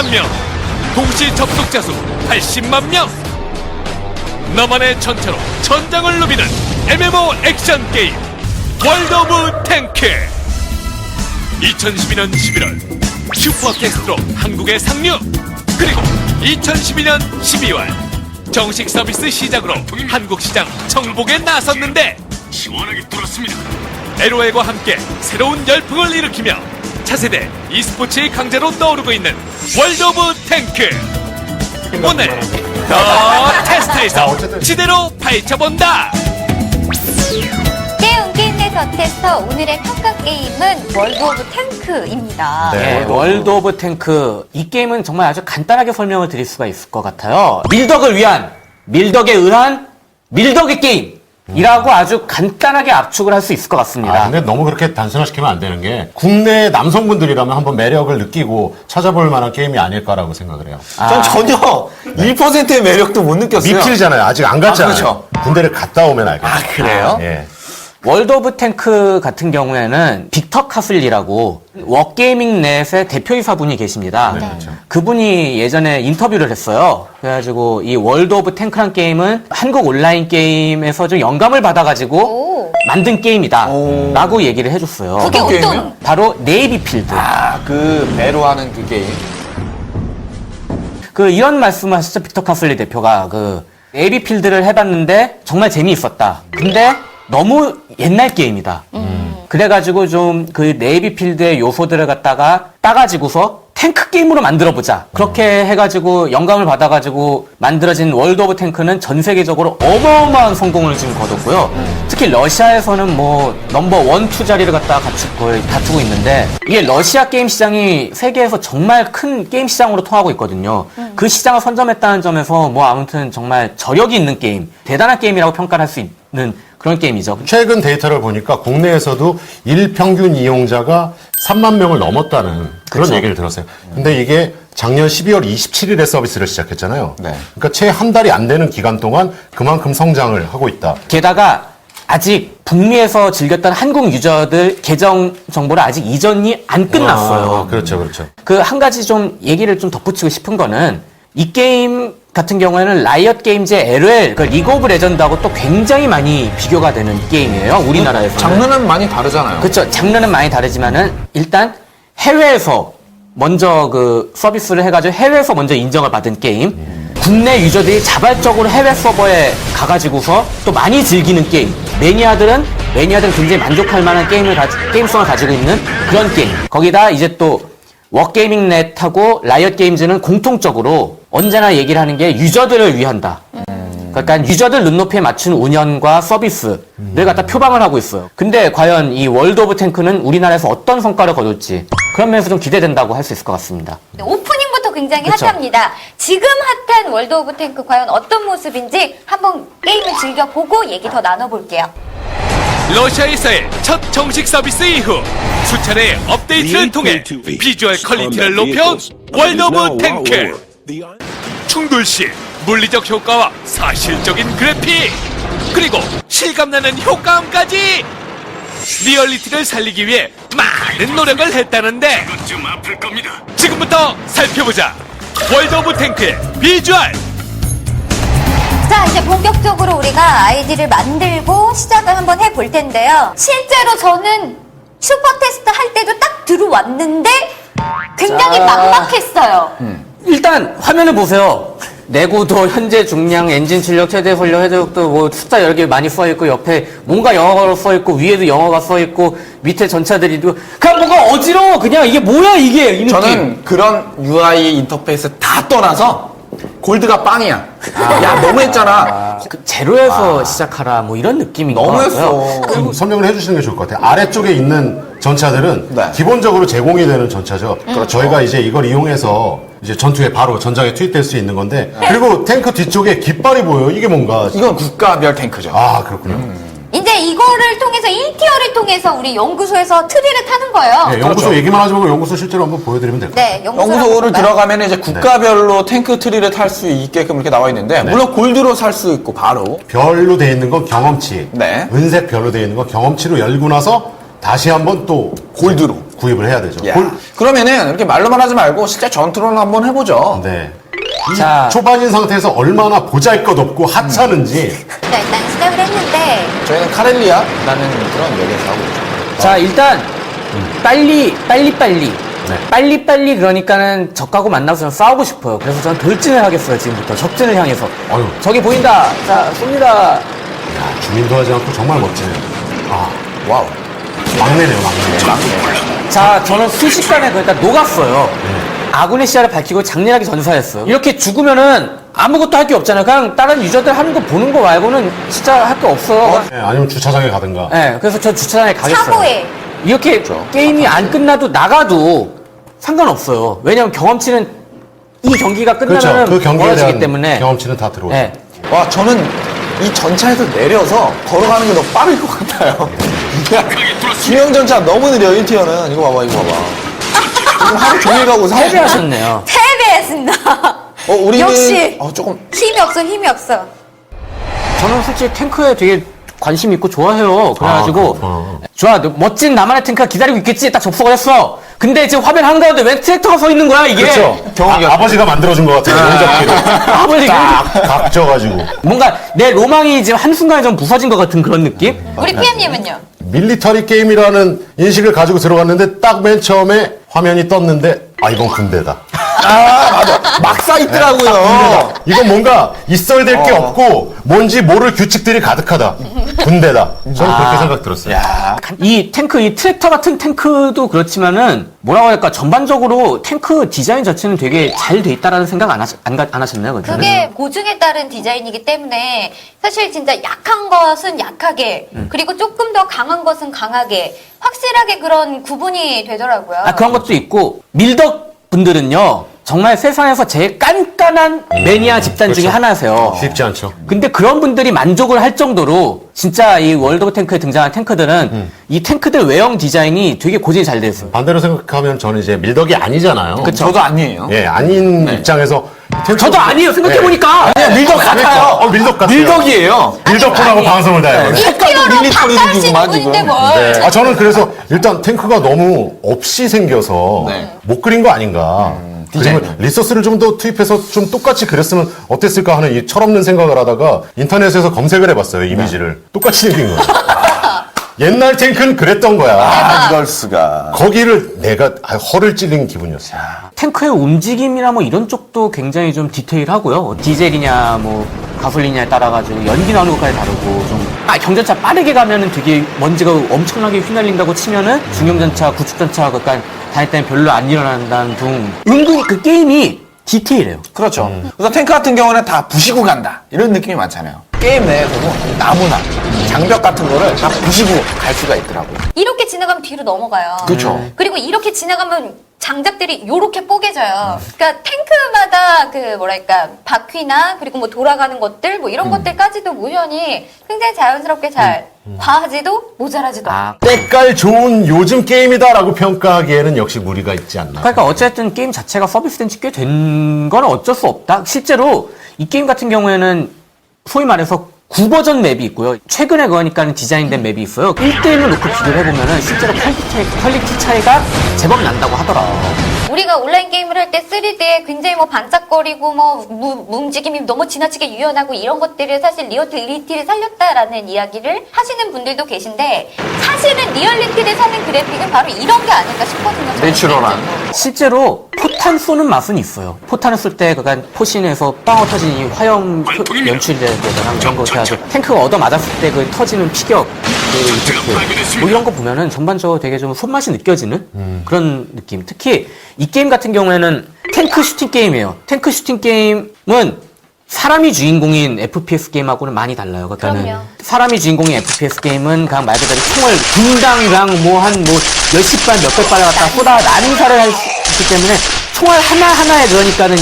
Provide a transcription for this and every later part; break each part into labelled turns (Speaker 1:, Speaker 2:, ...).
Speaker 1: 사용자 수 4,500만 명, 동시 접속자 수 80만 명. 너만의 전차로 전장을 누비는 MMO 액션 게임 월드 오브 탱크. 2012년 11월 슈퍼캐스트로 한국에 상륙. 그리고 2012년 12월 정식 서비스 시작으로 한국 시장 정복에 나섰는데
Speaker 2: 시원하게 뚫었습니다.
Speaker 1: LOL과 함께 새로운 열풍을 일으키며 차세대 e스포츠의 강자로 떠오르고 있는 월드 오브 탱크 오늘 더 테스트에서 지대로 파헤쳐본다
Speaker 3: 게임 게임 내서 테스터 오늘의 평가 게임은 월드 오브 탱크입니다.
Speaker 4: 네, 월드 오브 탱크. 이 게임은 정말 아주 간단하게 설명을 드릴 수가 있을 것 같아요. 밀덕을 위한, 밀덕에 의한, 밀덕의 게임. 이라고 아주 간단하게 압축을 할 수 있을 것 같습니다.
Speaker 5: 아, 근데 너무 그렇게 단순화시키면 안 되는 게 국내 남성분들이라면 한번 매력을 느끼고 찾아볼 만한 게임이 아닐까라고 생각을 해요.
Speaker 6: 전 전혀 1%의 매력도 못 느꼈어요.
Speaker 5: 미필이잖아요. 아직 안 갔잖아요.
Speaker 6: 아, 그렇죠.
Speaker 5: 군대를 갔다 오면 알겠죠.
Speaker 6: 아, 그래요?
Speaker 5: 예.
Speaker 4: 월드 오브 탱크 같은 경우에는 빅터 카슬리라고 워게이밍 넷의 대표이사분이 계십니다.
Speaker 5: 네, 그렇죠.
Speaker 4: 그분이 예전에 인터뷰를 했어요. 그래가지고 이 월드 오브 탱크란 게임은 한국 온라인 게임에서 좀 영감을 받아가지고
Speaker 3: 오.
Speaker 4: 만든 게임이다. 라고 얘기를 해줬어요.
Speaker 3: 그게
Speaker 6: 어떤 게임이요?
Speaker 4: 바로 네이비 필드.
Speaker 6: 아, 그 배로 하는 그 게임.
Speaker 4: 그 이런 말씀을 하시죠. 빅터 카슬리 대표가 그 네이비 필드를 해봤는데 정말 재미있었다. 근데 너무 옛날 게임이다. 그래가지고 좀 그 네이비 필드의 요소들을 갖다가 따가지고서 탱크 게임으로 만들어보자. 그렇게 해가지고 영감을 받아가지고 만들어진 월드 오브 탱크는 전 세계적으로 어마어마한 성공을 지금 거뒀고요. 특히 러시아에서는 뭐 넘버 원, 투 자리를 갖다가 갖추고, 다투고 있는데 이게 러시아 게임 시장이 세계에서 정말 큰 게임 시장으로 통하고 있거든요. 그 시장을 선점했다는 점에서 뭐 아무튼 정말 저력이 있는 게임, 대단한 게임이라고 평가를 할 수 있는 그런 게임이죠.
Speaker 5: 최근 데이터를 보니까 국내에서도 일평균 이용자가 3만 명을 넘었다는 그런
Speaker 4: 그쵸.
Speaker 5: 얘기를 들었어요. 근데 이게 작년 12월 27일에 서비스를 시작했잖아요.
Speaker 6: 네.
Speaker 5: 그러니까 채 한 달이 안 되는 기간 동안 그만큼 성장을 하고 있다.
Speaker 4: 게다가 아직 북미에서 즐겼던 한국 유저들 계정 정보를 아직 이전이 안 끝났어요.
Speaker 5: 아, 그렇죠, 그렇죠.
Speaker 4: 그 한 가지 좀 얘기를 좀 덧붙이고 싶은 거는 이 게임 같은 경우에는 라이엇 게임즈의 LOL, 그 리그 오브 레전드하고 또 굉장히 많이 비교가 되는 게임이에요. 우리나라에서.
Speaker 6: 장르는 많이 다르잖아요.
Speaker 4: 그렇죠. 장르는 많이 다르지만은 일단 해외에서 먼저 그 서비스를 해가지고 해외에서 먼저 인정을 받은 게임. 국내 유저들이 자발적으로 해외 서버에 가가지고서 또 많이 즐기는 게임. 매니아들은 매니아들은 굉장히 만족할 만한 게임을 가지, 게임성을 가지고 있는 그런 게임. 거기다 이제 또 워게이밍 넷하고 라이엇 게임즈는 공통적으로 언제나 얘기를 하는 게 유저들을 위한다. 그러니까 유저들 눈높이에 맞춘 운영과 서비스를 갖다 표방을 하고 있어요. 근데 과연 이 월드 오브 탱크는 우리나라에서 어떤 성과를 거둘지 그런 면에서 좀 기대된다고 할 수 있을 것 같습니다.
Speaker 3: 네, 오프닝부터 굉장히
Speaker 4: 그쵸.
Speaker 3: 핫합니다. 지금 핫한 월드 오브 탱크 과연 어떤 모습인지 한번 게임을 즐겨보고 얘기 더 나눠볼게요.
Speaker 1: 러시아에서의 첫 정식 서비스 이후 수차례 업데이트를 통해 비주얼 퀄리티를 높여온 월드 오브 탱크 충돌 시 물리적 효과와 사실적인 그래픽 그리고 실감나는 효과음까지 리얼리티를 살리기 위해 많은 노력을 했다는데
Speaker 2: 좀 아플 겁니다.
Speaker 1: 지금부터 살펴보자 월드 오브 탱크의 비주얼
Speaker 3: 자, 이제 본격적으로 우리가 아이디를 만들고 시작을 한번 해볼 텐데요. 실제로 저는 슈퍼 테스트 할 때도 딱 들어왔는데 굉장히
Speaker 4: 자.
Speaker 3: 막막했어요.
Speaker 4: 일단 화면을 보세요. 내구도, 현재 중량, 엔진 출력, 최대 전력, 해적도 뭐 숫자 여러 개 많이 써 있고 옆에 뭔가 영어로 써 있고 위에도 영어가 써 있고 밑에 전차들이 도 그냥 뭔가 어지러워. 그냥 이게 뭐야 이게 이 느낌.
Speaker 6: 저는 그런 UI 인터페이스 다 떠나서 골드가 빵이야. 야, 너무했잖아.
Speaker 4: 그 제로에서 시작하라 뭐 이런 느낌인 것
Speaker 6: 너무했어.
Speaker 4: 같고요.
Speaker 5: 좀 설명을 해주시는 게 좋을 것 같아요. 아래쪽에 있는 전차들은
Speaker 6: 네.
Speaker 5: 기본적으로 제공이 되는 전차죠. 저희가 이제 이걸 이용해서 이제 전투에 바로 전장에 투입될 수 있는 건데 그리고 탱크 뒤쪽에 깃발이 보여요. 이게 뭔가
Speaker 6: 이건 국가별 탱크죠.
Speaker 5: 아 그렇군요.
Speaker 3: 이제 이거를 통해서 인티어를 통해서 우리 연구소에서 트리를 타는 거예요.
Speaker 5: 네, 연구소 얘기만 하지 말고 연구소 실제로 한번 보여드리면 될것 같아요.
Speaker 3: 네, 연구소를
Speaker 6: 연구소를
Speaker 3: 한번 볼까요?
Speaker 6: 들어가면 이제 국가별로 탱크 트리를 탈 수 있게끔 이렇게 나와 있는데 물론 골드로 살 수 있고 바로
Speaker 5: 별로 돼 있는 건 경험치,
Speaker 6: 네.
Speaker 5: 은색 별로 돼 있는 건 경험치로 열고 나서 다시 한번 또
Speaker 6: 골드로
Speaker 5: 구입을 해야 되죠.
Speaker 6: 야,
Speaker 5: 골-
Speaker 6: 그러면은 이렇게 말로만 하지 말고 실제 전투를 한번 해보죠.
Speaker 5: 네. 이
Speaker 4: 자.
Speaker 5: 초반인 상태에서 얼마나 보잘것없고 하찮은지
Speaker 3: 자, 일단 시작을 했는데
Speaker 6: 저희는 카렐리아라는 그런 역에서 하고 있죠.
Speaker 4: 자 일단 빨리 빨리 빨리
Speaker 5: 네.
Speaker 4: 빨리 빨리 그러니까는 적하고 만나서 저는 싸우고 싶어요. 그래서 저는 돌진을 하겠어요 지금부터 적진을 향해서.
Speaker 5: 아유.
Speaker 4: 저기 보인다. 자 쏩니다.
Speaker 5: 야, 주민도 하지 않고 정말 멋지네요. 아,
Speaker 6: 와우.
Speaker 5: 막내네요, 막내.
Speaker 4: 자 저는 순식간에 그러니까 녹았어요. 아군의 시야를 밝히고 장렬하게 전사했어요. 이렇게 죽으면은 아무것도 할 게 없잖아요. 그냥 다른 유저들 하는 거 보는 거 말고는 진짜 할 게 없어요.
Speaker 5: 네, 아니면 주차장에 가든가.
Speaker 4: 네, 그래서 저 주차장에 가겠어요.
Speaker 3: 사고에
Speaker 4: 이렇게 게임이 안 끝나도 나가도 상관없어요. 왜냐면 경험치는 이 경기가
Speaker 5: 그렇죠.
Speaker 4: 끝나면
Speaker 5: 그 경기에
Speaker 4: 벌어지기
Speaker 5: 대한
Speaker 4: 때문에.
Speaker 5: 경험치는 다 들어오죠.
Speaker 4: 네.
Speaker 6: 와, 저는 이 전차에서 내려서 걸어가는 게 너무 빠를 것 같아요. 야, 중형전차 너무 느려, 1티어는. 이거 봐봐, 이거 봐봐. 지금 하루 종일 가고 사
Speaker 4: 패배하셨네요.
Speaker 3: 패배했습니다.
Speaker 6: 어, 우리는.
Speaker 3: 역시.
Speaker 6: 어, 조금.
Speaker 3: 힘이 없어, 힘이 없어.
Speaker 4: 저는 솔직히 탱크에 되게 관심 있고 좋아해요. 그래가지고
Speaker 5: 아, 그렇구나.
Speaker 4: 좋아, 너 멋진 나만의 탱크가 기다리고 있겠지. 딱 접속을 했어. 근데 지금 화면 한가운데 왜 트랙터가 서 있는 거야 이게?
Speaker 5: 그렇죠.
Speaker 6: 경험이
Speaker 5: 아, 아버지가 만들어준 것 같아요. 용접기를.
Speaker 4: 아버지
Speaker 5: 딱 각져가지고.
Speaker 4: 뭔가 내 로망이 지금 한 순간에 좀 부서진 것 같은 그런 느낌?
Speaker 3: 우리 PM님은요?
Speaker 5: 밀리터리 게임이라는 인식을 가지고 들어갔는데 딱 맨 처음에 화면이 떴는데 아 이건 군대다.
Speaker 6: 아, 맞아. 막 쌓이더라고요.
Speaker 5: 이건 뭔가 있어야 될게
Speaker 6: 어.
Speaker 5: 없고 뭔지 모를 규칙들이 가득하다. 군대다. 저는
Speaker 6: 아.
Speaker 5: 그렇게 생각 들었어요.
Speaker 6: 야.
Speaker 4: 이 탱크, 이 트랙터 같은 탱크도 그렇지만은 뭐라고 할까 전반적으로 탱크 디자인 자체는 되게 잘 돼 있다라는 생각 안, 하시, 안, 가- 안 하셨나요? 그죠?
Speaker 3: 그게 고증에 따른 디자인이기 때문에 사실 진짜 약한 것은 약하게
Speaker 4: 음.
Speaker 3: 그리고 조금 더 강한 것은 강하게 확실하게 그런 구분이 되더라고요.
Speaker 4: 아 그런 것도 있고 밀덕 분들은요 정말 세상에서 제일 깐깐한 매니아 집단 중에
Speaker 5: 그렇죠.
Speaker 4: 하나세요.
Speaker 5: 쉽지 않죠.
Speaker 4: 근데 그런 분들이 만족을 할 정도로 진짜 이 월드 오브 탱크에 등장한 탱크들은
Speaker 5: 음.
Speaker 4: 이 탱크들 외형 디자인이 되게 고증이 잘돼 있어요.
Speaker 5: 반대로 생각하면 저는 이제 밀덕이 아니잖아요.
Speaker 4: 그쵸.
Speaker 6: 저도 아니에요.
Speaker 5: 예, 아닌 입장에서 탱크-
Speaker 4: 저도 아니에요 생각해 보니까
Speaker 6: 아니야, 밀덕
Speaker 5: 그러니까,
Speaker 6: 같아요.
Speaker 5: 어, 밀덕 같아요.
Speaker 6: 밀덕이에요.
Speaker 5: 밀덕분하고 방송을 다 해요.
Speaker 6: 색깔도
Speaker 3: 인티어로
Speaker 6: 밀리터리 느낌이구만,
Speaker 3: 있는 분인데
Speaker 6: 지금.
Speaker 3: 뭘.
Speaker 5: 아, 저는 그래서 일단 탱크가 너무 없이 생겨서
Speaker 6: 네.
Speaker 5: 못 그린 거 아닌가. 그러면
Speaker 6: 디자인은.
Speaker 5: 리소스를 좀 더 투입해서 좀 똑같이 그렸으면 어땠을까 하는 이 철없는 생각을 하다가 인터넷에서 검색을 해봤어요, 이미지를. 똑같이 생긴 거예요. 옛날 탱크는 그랬던 거야.
Speaker 6: 아, 이럴 수가.
Speaker 5: 거기를 내가 아, 허를 찔린 기분이었어요.
Speaker 4: 탱크의 움직임이나 뭐 이런 쪽도 굉장히 좀 디테일하고요. 디젤이냐 뭐 가솔린이냐에 따라 가지고 연기 나오는 것까지 다르고 좀 아, 경전차 빠르게 가면은 되게 먼지가 엄청나게 휘날린다고 치면은 중형전차, 구축전차 그러니까 다닐 때는 별로 안 일어난다는 둥 은근히 그 게임이 디테일해요.
Speaker 6: 그렇죠. 그래서 탱크 같은 경우는 다 부시고 간다. 이런 느낌이 많잖아요. 게임 내에서도 나무나 장벽 같은 거를 다 부시고 갈 수가 있더라고요.
Speaker 3: 이렇게 지나가면 뒤로 넘어가요.
Speaker 6: 그렇죠.
Speaker 3: 그리고 이렇게 지나가면 장작들이 요렇게 뽀개져요. 그러니까 탱크마다 그 뭐랄까 바퀴나 그리고 뭐 돌아가는 것들 뭐 이런 것들까지도 모션이 굉장히 자연스럽게 잘 과하지도 모자라지도.
Speaker 4: 아,
Speaker 5: 때깔 좋은 요즘 게임이다라고 평가하기에는 역시 무리가 있지 않나.
Speaker 4: 그러니까 어쨌든 게임 자체가 서비스된 지 꽤 된 건 어쩔 수 없다. 실제로 이 게임 같은 경우에는 소위 말해서 9버전 맵이 있고요. 최근에 그러니까는 디자인된 맵이 있어요. 1대1로 놓고 비교를 해보면은 실제로 퀄리티, 퀄리티 차이가 제법 난다고 하더라고요.
Speaker 3: 우리가 온라인 게임을 할 때 3D에 굉장히 뭐 반짝거리고 뭐 무- 움직임이 너무 지나치게 유연하고 이런 것들을 사실 리얼리티를 살렸다라는 이야기를 하시는 분들도 계신데 사실은 리얼리티를 사는 그래픽은 바로 이런 게 아닐까 싶거든요. 저는
Speaker 6: 내추럴한.
Speaker 4: 실제로 포탄 쏘는 맛은 있어요. 포탄을 쏠 때 그간 포신에서 빵 터지는 이 화염. 연출되거나 이런 거 해가지고 탱크가 얻어 맞았을 때 그 터지는 피격, 뭐 이런 거 보면은 전반적으로 되게 좀 손맛이 느껴지는 그런 느낌. 특히 이 게임 같은 경우에는 탱크 슈팅 게임이에요. 탱크 슈팅 게임은 사람이 주인공인 FPS 게임하고는 많이 달라요. 그러니까는
Speaker 3: 그럼요.
Speaker 4: 사람이 주인공인 FPS 게임은 그냥 말 그대로 총을 분당당 뭐한 뭐 몇십 발, 몇백 발을 갖다 쏟아 난사를 할 수 있기 때문에 총알 하나하나에 그러니까는 이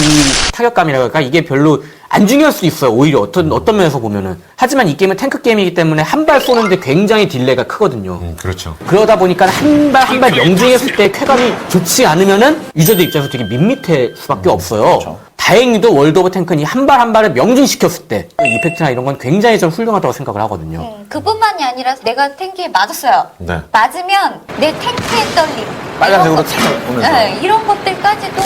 Speaker 4: 타격감이라고 할까 이게 별로 안 중요할 수 있어요. 오히려 어떤, 어떤 면에서 보면은. 하지만 이 게임은 탱크 게임이기 때문에 한 발 쏘는데 굉장히 딜레이가 크거든요.
Speaker 5: 음, 그렇죠.
Speaker 4: 그러다 보니까 한 발 한 발 명중했을 때 쾌감이 좋지 않으면은 유저들 입장에서 되게 밋밋할 수밖에 없어요. 다행히도 월드 오브 탱크는 한발 한 발을 명중시켰을 때그 이펙트나 이런 건 굉장히 좀 훌륭하다고 생각을 하거든요.
Speaker 3: 음, 그뿐만이 아니라 내가 탱크에 맞았어요.
Speaker 5: 네.
Speaker 3: 맞으면 내 탱크의 떨림,
Speaker 6: 빨간색으로 살짝 오면서.
Speaker 3: 네, 이런 것들까지도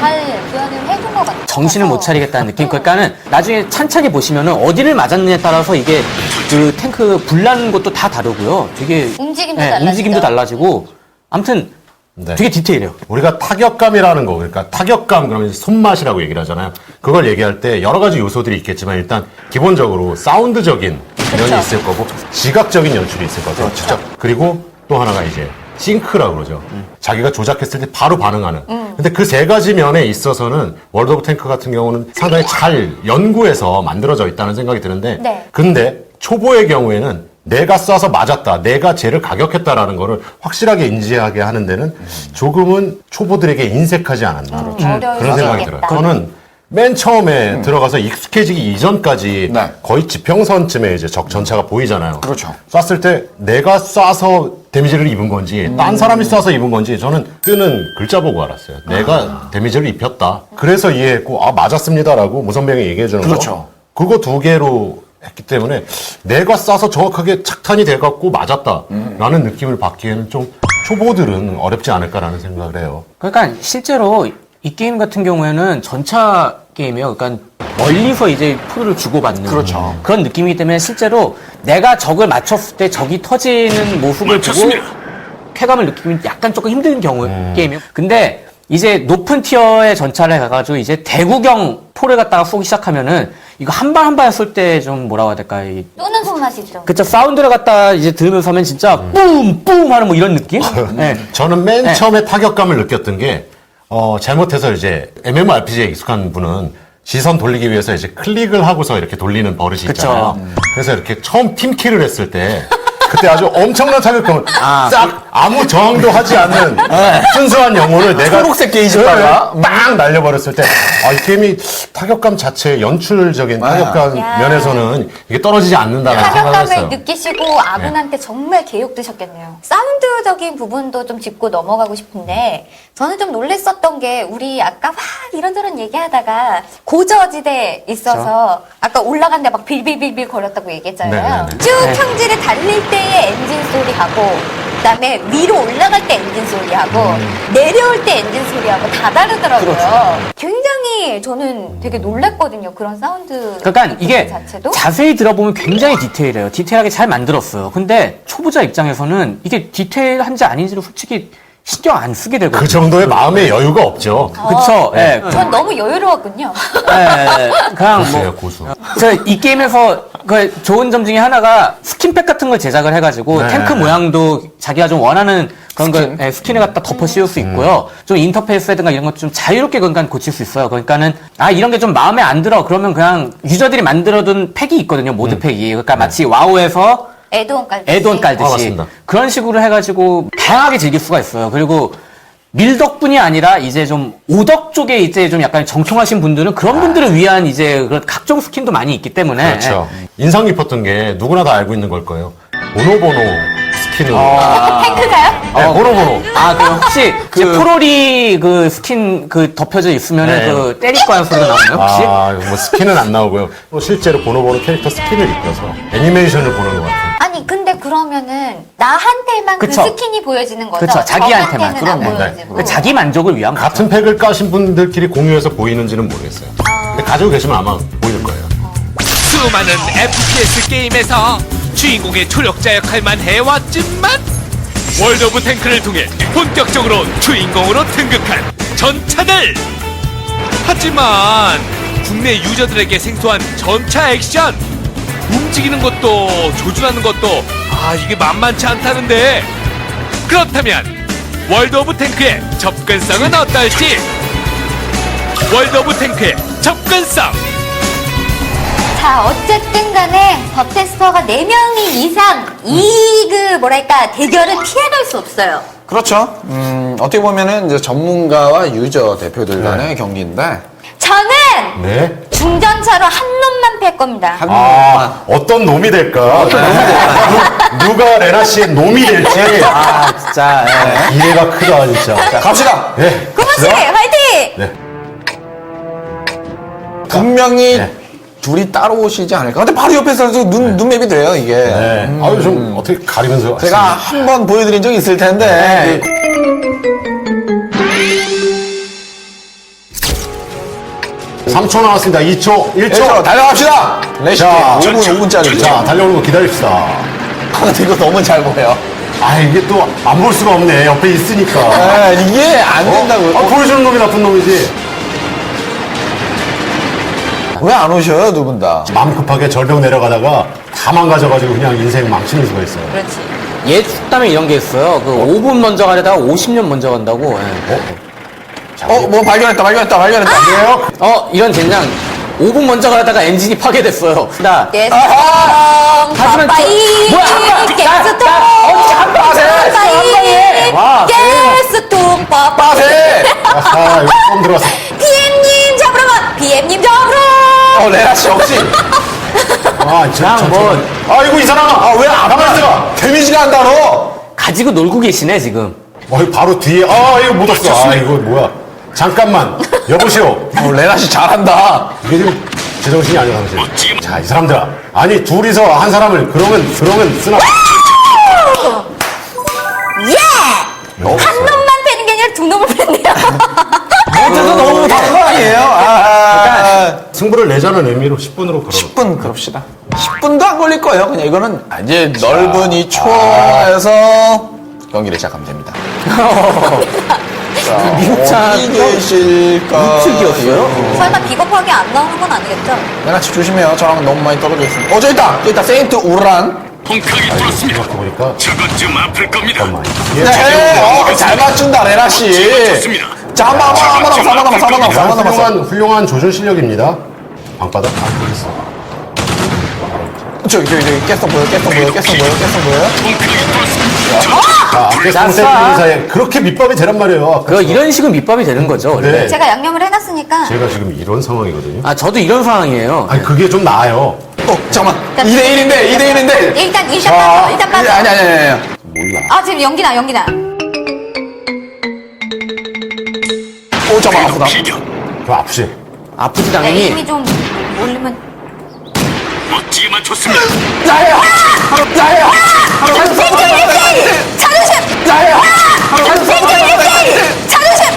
Speaker 3: 잘 구현을 해준 것 같아요.
Speaker 4: 정신을 못 차리겠다는 느낌. 그러니까는 나중에 찬찬히 보시면은 어디를 맞았느냐에 따라서 이게 그 탱크 불나는 것도 다 다르고요. 되게
Speaker 3: 움직임도
Speaker 4: 네,
Speaker 3: 달라지죠.
Speaker 4: 움직임도 달라지고 아무튼
Speaker 5: 네.
Speaker 4: 되게 디테일해요.
Speaker 5: 우리가 타격감이라는 거, 그러니까 타격감 그러면 손맛이라고 얘기를 하잖아요. 그걸 얘기할 때 여러 가지 요소들이 있겠지만 일단 기본적으로 사운드적인 면이. 있을 거고 지각적인 연출이 있을 거죠. 직접 그리고 또 하나가 이제 싱크라고 그러죠. 자기가 조작했을 때 바로 반응하는. 근데 그 세 가지 면에 있어서는 월드 오브 탱크 같은 경우는 상당히 잘 연구해서 만들어져 있다는 생각이 드는데
Speaker 3: 네.
Speaker 5: 근데 초보의 경우에는 내가 쏴서 맞았다, 내가 쟤를 가격했다라는 거를 확실하게 인지하게 하는 데는 조금은 초보들에게 인색하지 않았나
Speaker 3: 음, 어려울
Speaker 5: 그런
Speaker 3: 수
Speaker 5: 생각이
Speaker 3: 있겠다.
Speaker 5: 들어요. 저는 맨 처음에 들어가서 익숙해지기 이전까지
Speaker 6: 네.
Speaker 5: 거의 지평선쯤에 이제 적 전차가 보이잖아요.
Speaker 6: 그렇죠.
Speaker 5: 쐈을 때 내가 쏴서 데미지를 입은 건지 딴 사람이 쏴서 입은 건지 저는 뜨는 글자 보고 알았어요. 내가 데미지를 입혔다. 그래서 이해했고 아 맞았습니다라고 무선병이 얘기해 주는
Speaker 6: 그렇죠.
Speaker 5: 거. 그거 두 개로 했기 때문에 내가 쏴서 정확하게 착탄이 돼갖고 맞았다라는 느낌을 받기에는 좀 초보들은 어렵지 않을까라는 생각을 해요.
Speaker 4: 그러니까 실제로 이 게임 같은 경우에는 전차 게임이에요. 그러니까 멀리서 이제 포를 주고받는
Speaker 6: 그렇죠.
Speaker 4: 그런 느낌이기 때문에 실제로 내가 적을 맞췄을 때 적이 터지는 모습을
Speaker 2: 맞췄습니다.
Speaker 4: 보고 쾌감을 느끼면 약간 조금 힘든 경우 게임이에요. 근데 이제 높은 티어의 전차를 가가지고 이제 대구경 포를 갖다가 쏘기 시작하면은 이거 한 발 한발쏠때좀 뭐라고 해야 될까 이
Speaker 3: 쏘는 손맛이죠.
Speaker 4: 그쵸 사운드를 갖다 이제 들으면서 하면 진짜 뿜뿜 하는 뭐 이런 느낌? 네.
Speaker 5: 저는 맨
Speaker 4: 네.
Speaker 5: 처음에 타격감을 느꼈던 게, 어, 잘못해서 이제 MMORPG에 익숙한 분은 시선 돌리기 위해서 이제 클릭을 하고서 이렇게 돌리는 버릇이
Speaker 4: 그쵸.
Speaker 5: 있잖아요. 그래서 이렇게 처음 팀킬을 했을 때, 그때 아주 엄청난 타격감을
Speaker 4: 아.
Speaker 5: 싹 아무 저항도 하지 않는 순수한 영혼을 내가
Speaker 6: 초록색 게이지바가
Speaker 5: 네, 빵 날려버렸을 때, 아, 이 게임이 타격감 자체 연출적인. 타격감
Speaker 3: 야.
Speaker 5: 면에서는 이게 떨어지지 않는다는 생각을
Speaker 3: 타격감을
Speaker 5: 했어요.
Speaker 3: 느끼시고 아군한테 정말 개욕 드셨겠네요. 사운드적인 부분도 좀 짚고 넘어가고 싶은데 저는 좀 놀랬었던 게 우리 아까 막 이런저런 얘기하다가 고저지대에 있어서 아까 올라간데 막 빌빌빌빌 거렸다고 얘기했잖아요.
Speaker 5: 네 네 네.
Speaker 3: 쭉
Speaker 4: 네.
Speaker 3: 평지를 달릴 때의 엔진 소리하고 그다음에 위로 올라갈 때 엔진 소리하고 내려올 때 엔진 소리하고 다 다르더라고요. 굉장히 저는 되게 놀랬거든요. 그런 사운드
Speaker 4: 그러니까 이게
Speaker 3: 자체도.
Speaker 4: 자세히 들어보면 굉장히 디테일해요. 디테일하게 잘 만들었어요. 근데 초보자 입장에서는 이게 디테일한지 아닌지를 솔직히 신경 안 쓰게 되거든요.
Speaker 5: 그 정도의 마음의 여유가 없죠.
Speaker 4: 그쵸? 예.
Speaker 3: 전 너무 여유로웠군요.
Speaker 4: 예, 그냥
Speaker 5: 고수예요,
Speaker 4: 뭐.
Speaker 5: 고수.
Speaker 4: 저 이 게임에서 그 좋은 점 중에 하나가 스킨팩 같은 걸 제작을 해가지고
Speaker 5: 네.
Speaker 4: 탱크 모양도 자기가 좀 원하는 그런 걸 예, 스킨을 갖다 덮어 씌울 수 있고요. 좀 인터페이스라든가 이런 것 좀 자유롭게 그러니까 고칠 수 있어요. 그러니까는 아 이런 게 좀 마음에 안 들어 그러면 그냥 유저들이 만들어둔 팩이 있거든요. 모드 팩이. 그러니까 마치 와우에서
Speaker 3: 애드온 깔듯이.
Speaker 4: 애돈 깔듯이
Speaker 5: 아, 맞습니다.
Speaker 4: 그런 식으로 해가지고 다양하게 즐길 수가 있어요. 그리고 밀덕뿐이 아니라 이제 좀 오덕 쪽에 이제 좀 약간 정통하신 분들은 그런 분들을 위한 이제 그런 각종 스킨도 많이 있기 때문에
Speaker 5: 그렇죠. 인상 깊었던 게 누구나 다 알고 있는 걸 거예요. 보노보노 스킨으로.
Speaker 3: 탱크가요?
Speaker 5: 네, 보노보노.
Speaker 4: 아, 그 혹시 그 프로리 그 스킨 그 덮여져 있으면 은
Speaker 5: 네.
Speaker 4: 그 때릴 거야 소리가 나오나요 혹시?
Speaker 5: 아, 뭐 스킨은 안 나오고요. 또 실제로 보노보노 캐릭터 스킨을 입혀서 애니메이션을 보는 것 같은.
Speaker 3: 아니 근데 그러면은 나한테만 그
Speaker 4: 그쵸.
Speaker 3: 스킨이 보여지는 거죠?
Speaker 4: 그쵸, 자기한테만.
Speaker 3: 저한테는 안
Speaker 5: 그럼요. 네.
Speaker 3: 보여지고.
Speaker 4: 그 자기 만족을 위한 거죠.
Speaker 5: 같은 팩을 까신 분들끼리 공유해서 보이는지는 모르겠어요. 근데 가지고 계시면 아마 보일 거예요.
Speaker 1: 수많은 FPS 게임에서 주인공의 초력자 역할만 해왔지만 월드 오브 탱크를 통해 본격적으로 주인공으로 등극한 전차들 하지만 국내 유저들에게 생소한 전차 액션 움직이는 것도 조준하는 것도 아 이게 만만치 않다는데 그렇다면 월드 오브 탱크의 접근성은 어떨지 월드 오브 탱크의 접근성
Speaker 3: 자 어쨌든 간에 버테스터가 4명이 이상 이 그 뭐랄까 대결은 피해갈 수 없어요.
Speaker 6: 그렇죠. 음, 어떻게 보면은 이제 전문가와 유저 대표들 간의 경기인데
Speaker 3: 저는
Speaker 5: 네.
Speaker 3: 중전차로 한 놈만 팰 겁니다.
Speaker 6: 한
Speaker 5: 아, 어떤 놈이 될까? 누- 누가 레나 씨의 놈이 될지.
Speaker 4: 아 진짜 예.
Speaker 5: 기대가 크다, 진짜.
Speaker 6: 자, 갑시다.
Speaker 5: 네.
Speaker 3: 고모 씨 화이팅!
Speaker 5: 네.
Speaker 6: 분명히
Speaker 5: 네.
Speaker 6: 둘이 따로 오시지 않을까? 근데 바로 옆에서 눈, 눈맵이 돼요, 이게.
Speaker 5: 네. 아유, 좀 어떻게 가리면서.
Speaker 6: 음. 제가 한 번 보여드린 적이 있을 텐데.
Speaker 5: 3초 나왔습니다. 2초, 1초.
Speaker 6: 1초 달려갑시다! 레시피
Speaker 5: 자,
Speaker 6: 5분, 5분짜리.
Speaker 5: 자, 달려오는 거 기다립시다.
Speaker 6: 아, 이거 너무 잘 보여.
Speaker 5: 아, 이게 또 안 볼 수가 없네. 옆에 있으니까.
Speaker 6: 아, 이게 안 된다고 요.
Speaker 5: 아, 보여주는 놈이 나쁜 놈이지.
Speaker 6: 왜 안 오셔요, 두 분 다?
Speaker 5: 마음 급하게 절벽 내려가다가 다 망가져가지고 그냥 인생 망치는 수가 있어요.
Speaker 3: 그렇지.
Speaker 4: 얘 죽다면 이런 게 있어요. 그 5분 먼저 가려다가 50년 먼저 간다고. 예.
Speaker 6: 어, 뭐 발견했다, 발견했다, 발견했다.
Speaker 5: 그래요?
Speaker 4: 어, 이런 젠장. 5분 먼저 가려다가 엔진이 파괴됐어요. 나
Speaker 3: 게스통
Speaker 4: 하지만
Speaker 3: 빠빠이
Speaker 4: 저- 뭐야, 한 방!
Speaker 3: 게스통
Speaker 4: 나- 나 어떻게 한 방에 해? 한 방에! 와,
Speaker 3: 게스통 빠빠이
Speaker 6: 빠세!
Speaker 5: 아하, 이거 처음 들어왔어.
Speaker 3: BM님 잡으러 가 BM님 잡으러
Speaker 6: 어, 레나 씨 역시.
Speaker 5: 아, 진짜.
Speaker 4: 그냥 뭐-
Speaker 5: 아이고, 이 사람아.
Speaker 6: 아, 왜 안
Speaker 5: 가만히
Speaker 6: 와?
Speaker 5: 있어봐.
Speaker 6: 데미지가 안 달어.
Speaker 4: 가지고 놀고 계시네, 지금.
Speaker 5: 어, 바로 뒤에. 아, 이거 못 왔어. 아, 이거 뭐야. 잠깐만. 여보시오.
Speaker 6: 어, 레나 씨 잘한다.
Speaker 5: 이게 지금 제정신이 아니야, 당신. 자, 이 사람들아. 아니, 둘이서 한 사람을, 그러면, 그러면 쓰나.
Speaker 3: 예! 한 놈만 패는 게 아니라 두 놈을 뺐네요
Speaker 6: 멘트도 너무 다른 거 아니에요? 아,
Speaker 5: 승부를 내자는 의미로 10분으로 걸어.
Speaker 6: 10분 그럽시다. 10분도 안 걸릴 거예요. 그냥 이거는 아, 이제 넓은 이 초원에서 경기를 시작하면 됩니다. 자,
Speaker 4: 미국차
Speaker 6: 어디 계실까?
Speaker 4: 우측이었어요?
Speaker 3: 설마 비겁하게 안 나오는 건 아니겠죠?
Speaker 6: 레나씨 조심해요. 저랑 너무 많이 떨어져 있습니다. 어, 저 있다! 저 있다. 세인트 우란.
Speaker 2: 펑크하게 뚫었습니다.
Speaker 5: 이렇게 보니까.
Speaker 2: 저것 좀 아플 겁니다.
Speaker 5: 잠깐만.
Speaker 6: 네, 어, 잘 맞춘다, 레나씨.
Speaker 2: 좋습니다.
Speaker 6: 자, 한 번, 한 번, 한 번 한 번 남았어, 한 번 한 번 남았어.
Speaker 5: 훌륭한, 훌륭한 조준 실력입니다. 방바닥 다 보였어.
Speaker 6: 저기, 저기, 저기, 깼어 보여, 깼어 보여, 깼어 보여, 깼어 보여.
Speaker 2: 펑크하게 뚫었습니다.
Speaker 5: 자, 상세
Speaker 4: 쏴.
Speaker 5: 사이에 그렇게 밑밥이 되란 말이에요.
Speaker 4: 그 이런 식으로 밑밥이 되는 거죠, 원래.
Speaker 5: 네.
Speaker 3: 제가 양념을 해놨으니까
Speaker 5: 제가 지금 이런 상황이거든요.
Speaker 4: 아, 저도 이런 상황이에요.
Speaker 5: 아니, 그게 좀 나아요.
Speaker 6: 어, 잠깐만. 2대1인데, 2대1인데.
Speaker 3: 일단 일단 빠져 일단 빠져
Speaker 6: 아니, 아니, 아니, 아니.
Speaker 3: 아 지금 연기나 연기나
Speaker 6: 오, 잠깐만, 아프다.
Speaker 5: 좀 아프지?
Speaker 4: 아프지,
Speaker 3: 네,
Speaker 4: 당연히.
Speaker 3: 힘이 좀 모르면
Speaker 2: 멋지게 맞췄습니다.
Speaker 6: 나예요! 나예요!
Speaker 3: 자존심
Speaker 6: 나예요!
Speaker 3: 자존심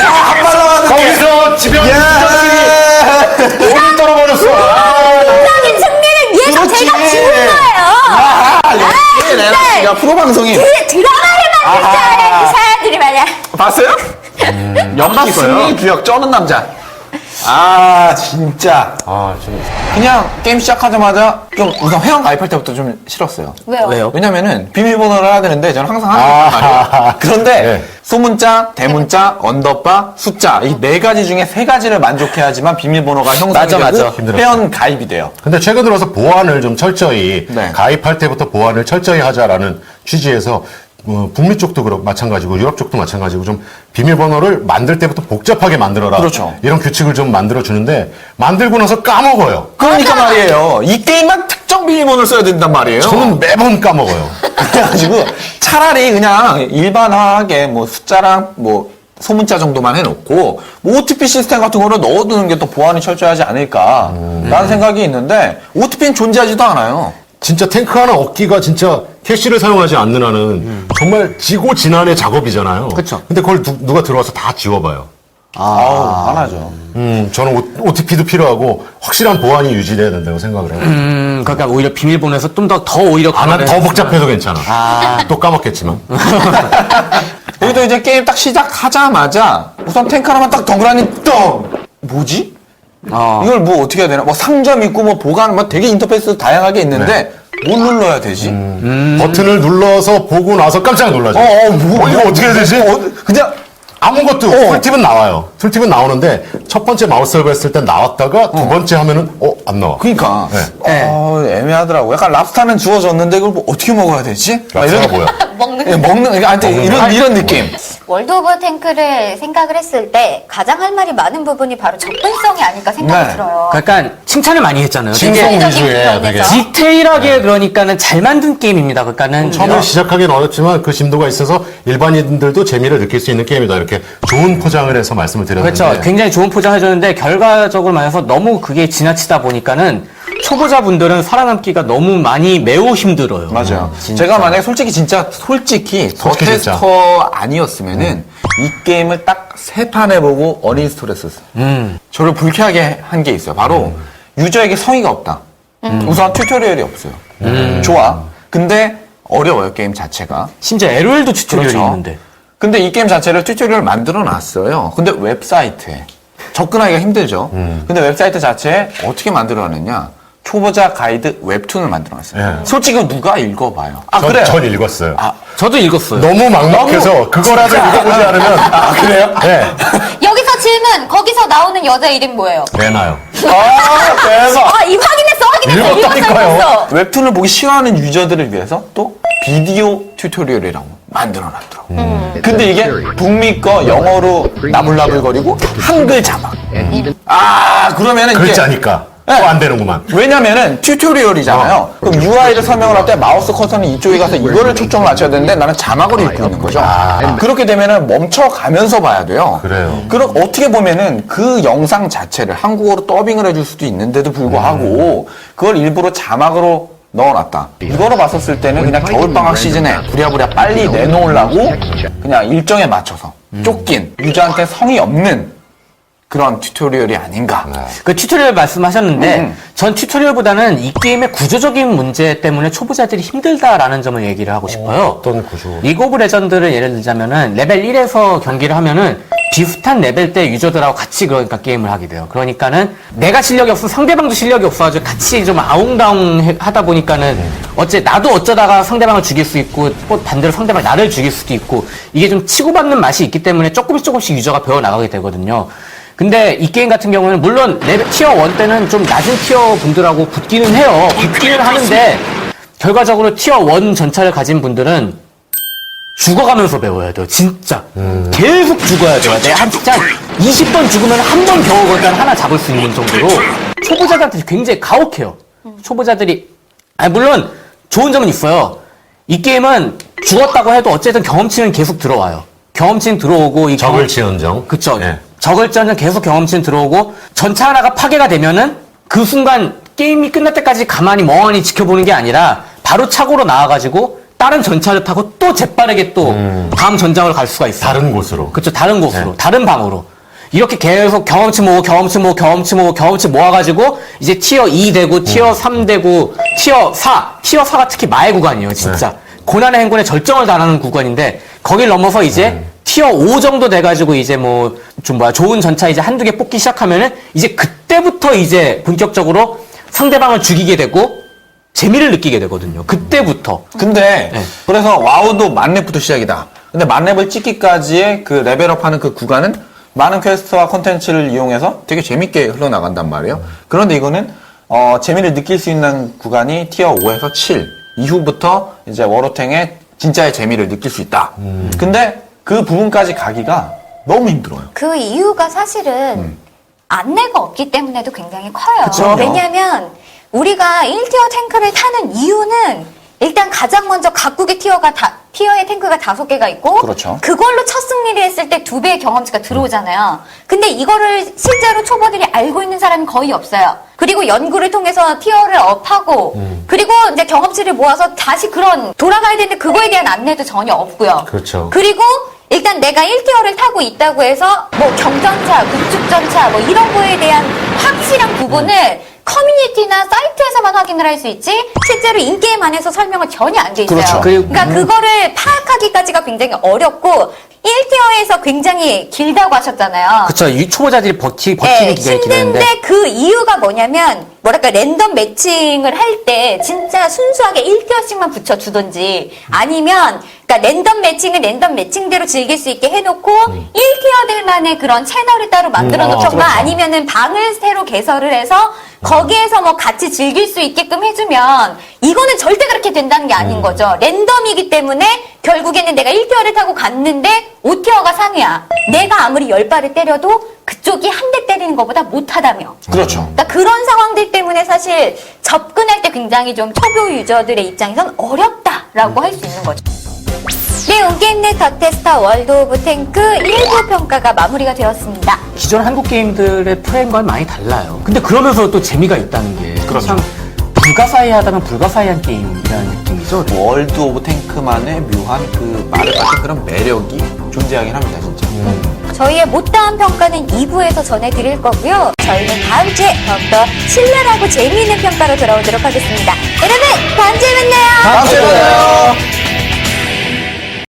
Speaker 6: 한발 남았는데.
Speaker 5: 거기서 지병
Speaker 6: 예!
Speaker 5: 오늘 떨어버렸어. 아,
Speaker 3: 적인 승리를 위해서
Speaker 6: 그렇지.
Speaker 3: 제가 지는 거예요
Speaker 6: 아, 역시 레나
Speaker 3: 네.
Speaker 6: 씨가 프로 방송인.
Speaker 3: 드, 드라마를 만들 줄 알아요 그 사람들이 말이야
Speaker 6: 봤어요? 연막 승리 구역 쩌는 남자. 아, 진짜.
Speaker 5: 아, 좀.
Speaker 6: 그냥 게임 시작하자마자 좀 우선 회원 가입할 때부터 좀 싫었어요.
Speaker 3: 왜요?
Speaker 4: 왜요?
Speaker 6: 왜냐면은 비밀번호를 해야 되는데 저는 항상 하는
Speaker 5: 아.
Speaker 6: 말이에요. 그런데
Speaker 5: 네.
Speaker 6: 소문자, 대문자, 언더바, 숫자 이 네 가지 중에 세 가지를 만족해야지만 비밀번호가 형성이
Speaker 4: 맞아,
Speaker 6: 되고
Speaker 4: 맞아.
Speaker 5: 힘들었어요.
Speaker 6: 회원 가입이 돼요.
Speaker 5: 근데 최근 들어서 보안을 좀 철저히
Speaker 6: 네.
Speaker 5: 가입할 때부터 보안을 철저히 하자라는 취지에서 어, 북미 쪽도 그렇고 마찬가지고 유럽 쪽도 마찬가지고 좀 비밀번호를 만들 때부터 복잡하게 만들어라.
Speaker 6: 그렇죠.
Speaker 5: 이런 규칙을 좀 만들어 주는데 만들고 나서 까먹어요.
Speaker 6: 그러니까 말이에요. 이 게임만 특정 비밀번호를 써야 된단 말이에요.
Speaker 5: 저는 매번 까먹어요.
Speaker 6: 그래가지고 차라리 그냥 일반화하게 뭐 숫자랑 뭐 소문자 정도만 해놓고 뭐 OTP 시스템 같은 거를 넣어두는 게 또 보안이 철저하지 않을까라는 생각이 있는데 OTP는 존재하지도 않아요.
Speaker 5: 진짜 탱크 하나 얻기가 진짜 캐시를 사용하지 않는 한은 정말 지고 지난의 작업이잖아요.
Speaker 4: 그쵸.
Speaker 5: 근데 그걸 누, 누가 들어와서 다 지워봐요.
Speaker 6: 아우 안 하죠.
Speaker 5: 음, 저는 OTP도 필요하고 확실한 보안이 유지돼야 된다고 생각을 해요.
Speaker 4: 음, 그러니까 오히려 비밀번호에서 좀 더, 더 오히려.
Speaker 5: 안 하면 더
Speaker 4: 그거를-
Speaker 5: 복잡해도 괜찮아.
Speaker 4: 아.
Speaker 5: 또 까먹겠지만.
Speaker 6: 여기도 이제 게임 딱 시작하자마자 우선 탱크 하나만 딱 덩그라니 떡 뭐지?
Speaker 4: 어.
Speaker 6: 이걸 뭐 어떻게 해야 되나? 뭐 상점 있고 뭐 보관 뭐 되게 인터페이스 다양하게 있는데 뭘 눌러야 되지?
Speaker 5: 버튼을 눌러서 보고 나서 깜짝 놀라죠.
Speaker 6: 어, 어, 뭐,
Speaker 5: 이거 어떻게 해야 되지?
Speaker 6: 어, 그냥
Speaker 5: 아무것도
Speaker 6: 어.
Speaker 5: 툴팁은 나와요. 툴팁은 나오는데 첫 번째 마우스를 했을 때 나왔다가 두 번째 하면은 어 안 나와.
Speaker 6: 그러니까
Speaker 4: 네.
Speaker 6: 어, 애매하더라고. 약간 랍스타는 주어졌는데 이걸 뭐 어떻게 먹어야 되지? 막
Speaker 5: 랍스타가
Speaker 6: 이런-
Speaker 5: 뭐야?
Speaker 3: 먹는
Speaker 6: 예, 먹는 그러니까 하여튼 이런 이런 느낌.
Speaker 3: 월드 오브 탱크를 생각을 했을 때 가장 할 말이 많은 부분이 바로 접근성이 아닐까 생각이
Speaker 6: 네.
Speaker 3: 들어요.
Speaker 4: 그러니까 칭찬을 많이 했잖아요. 되게
Speaker 3: 세계적인
Speaker 5: 위주의
Speaker 4: 디테일하게 그러니까는 잘 만든 게임입니다. 그러니까는
Speaker 5: 처음에 시작하기는 어렵지만 그 심도가 있어서 일반인들도 재미를 느낄 수 있는 게임이다. 이렇게 좋은 포장을 해서 말씀을 드렸는데.
Speaker 4: 그렇죠. 굉장히 좋은 포장 해줬는데 결과적으로 말해서 너무 그게 지나치다 보니까는 초보자분들은 살아남기가 너무 많이 매우 힘들어요.
Speaker 6: 맞아요.
Speaker 4: 진짜.
Speaker 6: 제가 만약에 솔직히 진짜 솔직히 더
Speaker 5: 솔직히 진짜.
Speaker 6: 테스터 아니었으면은 이 게임을 딱 세 판 해보고 어린스토리에 썼어요.
Speaker 4: 음.
Speaker 6: 저를 불쾌하게 한 게 있어요. 바로 유저에게 성의가 없다. 우선 튜토리얼이 없어요. 좋아. 근데 어려워요 게임 자체가.
Speaker 4: 심지어 LOL도 튜토리얼이
Speaker 6: 그렇죠.
Speaker 4: 있는데.
Speaker 6: 근데 이 게임 자체를 튜토리얼 만들어 놨어요. 근데 웹사이트에 접근하기가 힘들죠. 근데 웹사이트 자체에 어떻게 만들어 놨느냐? 초보자 가이드 웹툰을 만들어 놨어요.
Speaker 5: 예.
Speaker 6: 솔직히 누가 읽어봐요. 아,
Speaker 5: 전,
Speaker 6: 그래요?
Speaker 5: 전 읽었어요.
Speaker 6: 아,
Speaker 4: 저도 읽었어요.
Speaker 5: 너무 막막해서 그거라도 읽어보지 않으면. 아, 그래요? 네.
Speaker 3: 여기서 질문, 거기서 나오는 여자 이름 뭐예요?
Speaker 5: 내나요.
Speaker 6: 아, 대박!
Speaker 3: 아, 이 확인했어, 확인했어,
Speaker 5: 읽었다니까요.
Speaker 6: 웹툰을 보기 싫어하는 유저들을 위해서 또 비디오 튜토리얼이라고 만들어 놨더라고. 근데 이게 북미 거 영어로 나불나불거리고 한글 자막. 아, 그러면은 이게
Speaker 5: 글자니까.
Speaker 6: 네.
Speaker 5: 또 안 되는구만.
Speaker 6: 왜냐면은 튜토리얼이잖아요.
Speaker 5: 어.
Speaker 6: 그럼 UI를 설명을 할 때 마우스 커서는 이쪽에 가서 이거를 초점을 맞춰야 되는데 나는 자막으로 읽고 있는 거죠. 그렇게 되면은 멈춰가면서 봐야 돼요.
Speaker 5: 그래요.
Speaker 6: 그럼 어떻게 보면은 그 영상 자체를 한국어로 더빙을 해줄 수도 있는데도 불구하고 그걸 일부러 자막으로 넣어놨다. 이거로 봤었을 때는 그냥 겨울방학 시즌에 부랴부랴 빨리 내놓으려고 그냥 일정에 맞춰서 쫓긴 유저한테 성의 없는 그런 튜토리얼이 아닌가.
Speaker 4: 그 튜토리얼 말씀하셨는데
Speaker 6: 음.
Speaker 4: 전 튜토리얼보다는 이 게임의 구조적인 문제 때문에 초보자들이 힘들다라는 점을 얘기를 하고 싶어요.
Speaker 5: 어떤 구조?
Speaker 4: 리그 오브 레전드를 예를 들자면은 레벨 1에서 경기를 하면은 비슷한 레벨대 유저들하고 같이 그러니까 게임을 하게 돼요. 그러니까는 내가 실력이 없어 상대방도 실력이 없어가지고 같이 좀 아웅다웅 해- 하다 보니까는 어째 나도 어쩌다가 상대방을 죽일 수 있고 또 반대로 상대방 나를 죽일 수도 있고 이게 좀 치고받는 맛이 있기 때문에 조금씩 조금씩 유저가 배워 나가게 되거든요. 근데 이 게임 같은 경우는 물론 레벨 티어 1 때는 좀 낮은 티어 분들하고 붙기는 해요. 붙기는 하는데 결과적으로 티어 1 전차를 가진 분들은 죽어가면서 배워야 돼요. 진짜. 계속 죽어야 돼요. 내가 한 진짜 20번 죽으면 한 번 겨우 거단 하나 잡을 수 있는 정도로 초보자들한테 굉장히 가혹해요. 초보자들이 아 물론 좋은 점은 있어요. 이 게임은 죽었다고 해도 어쨌든 경험치는 계속 들어와요. 경험치는 들어오고 이
Speaker 5: 적을
Speaker 4: 경험-
Speaker 5: 치는 정.
Speaker 4: 그쵸.
Speaker 5: 예.
Speaker 4: 적을전은 계속 경험치는 들어오고 전차 하나가 파괴가 되면은 그 순간 게임이 끝날 때까지 가만히 멍하니 지켜보는 게 아니라 바로 차고로 나와가지고 다른 전차를 타고 또 재빠르게 또 다음 전장을 갈 수가 있어요.
Speaker 5: 다른 곳으로.
Speaker 4: 그쵸. 다른 곳으로.
Speaker 5: 네.
Speaker 4: 다른 방으로. 이렇게 계속 경험치 모으고 경험치 모으고 경험치 모으고 경험치 모아가지고 이제 티어 2 되고 티어 3 되고 티어 4 티어 4가 특히 마의 구간이에요 진짜 고난의 행군의 절정을 달하는 구간인데 거길 넘어서 이제 티어 5 정도 돼가지고 이제 뭐 좀 뭐야 좋은 전차 이제 한두 개 뽑기 시작하면은 이제 그때부터 이제 본격적으로 상대방을 죽이게 되고 재미를 느끼게 되거든요 그때부터
Speaker 6: 근데
Speaker 4: 네.
Speaker 6: 그래서 와우도 만렙부터 시작이다. 근데 만렙을 찍기까지의 그 레벨업하는 그 구간은 많은 퀘스트와 컨텐츠를 이용해서 되게 재밌게 흘러나간단 말이에요. 그런데 이거는 어, 재미를 느낄 수 있는 구간이 티어 5에서 7 이후부터 이제 워로탱의 진짜의 재미를 느낄 수 있다. 근데 그 부분까지 가기가 너무 힘들어요.
Speaker 3: 그 이유가 사실은 안내가 없기 때문에도 굉장히 커요.
Speaker 6: 그쵸.
Speaker 3: 왜냐하면 우리가 1티어 탱크를 타는 이유는 일단 가장 먼저 각국의 티어가 다, 티어의 탱크가 다섯 개가 있고
Speaker 6: 그렇죠.
Speaker 3: 걸로 첫 승리를 했을 때 두 배의 경험치가 들어오잖아요. 근데 이거를 실제로 초보들이 알고 있는 사람이 거의 없어요. 그리고 연구를 통해서 티어를 업하고 그리고 이제 경험치를 모아서 다시 그런 돌아가야 되는데 그거에 대한 안내도 전혀 없고요.
Speaker 5: 그렇죠.
Speaker 3: 그리고 일단 내가 1티어를 타고 있다고 해서 뭐 경전차, 구축전차 뭐 이런 거에 대한 확실한 부분을 커뮤니티나 사이트에서만 확인을 할 수 있지 실제로 인게임 안에서 설명은 전혀 안 돼 있어요.
Speaker 6: 그렇죠.
Speaker 4: 그-
Speaker 3: 그러니까 그거를 파악하기까지가 굉장히 어렵고 1티어에서 굉장히 길다고 하셨잖아요.
Speaker 4: 그쵸 이 초보자들이 버티,
Speaker 3: 예,
Speaker 4: 버티는 기간이 길는데
Speaker 3: 힘든데 그 이유가 뭐냐면 뭐랄까 랜덤 매칭을 할 때 진짜 순수하게 1티어씩만 붙여주던지 아니면 그러니까 랜덤 매칭은 랜덤 매칭대로 즐길 수 있게 해놓고 1티어들만의 그런 채널을 따로 만들어
Speaker 5: 음, 아,
Speaker 3: 놓던가
Speaker 5: 그렇죠.
Speaker 3: 아니면은 방을 새로 개설을 해서 거기에서 뭐 같이 즐길 수 있게끔 해주면 이거는 절대 그렇게 된다는 게 아닌 거죠. 랜덤이기 때문에 결국에는 내가 1티어를 타고 갔는데 5티어가 상위야. 내가 아무리 10발을 때려도 그쪽이 한 대 때리는 것보다 못하다며.
Speaker 6: 그렇죠.
Speaker 3: 그러니까 그런 상황들 때문에 사실 접근할 때 굉장히 좀 초보 유저들의 입장에선 어렵다라고 할 수 있는 거죠. 네, 온게임넷 더 테스터 월드 오브 탱크 1부 평가가 마무리가 되었습니다.
Speaker 4: 기존 한국 게임들의 프레임과는 많이 달라요. 근데 그러면서 또 재미가 있다는 게
Speaker 6: 그렇죠.
Speaker 4: 참 불가사의하다면 불가사의한 게임이라는 느낌이죠.
Speaker 6: 월드 오브 탱크만의 묘한 그 마를 같은 그런 매력이 존재하긴 합니다, 진짜.
Speaker 3: 저희의 못다한 평가는 2부에서 전해드릴 거고요. 저희는 다음 주에 더욱더 신랄하고 재미있는 평가로 돌아오도록 하겠습니다. 여러분, 다음 주에 만나요!
Speaker 6: 다음 주에 만나요.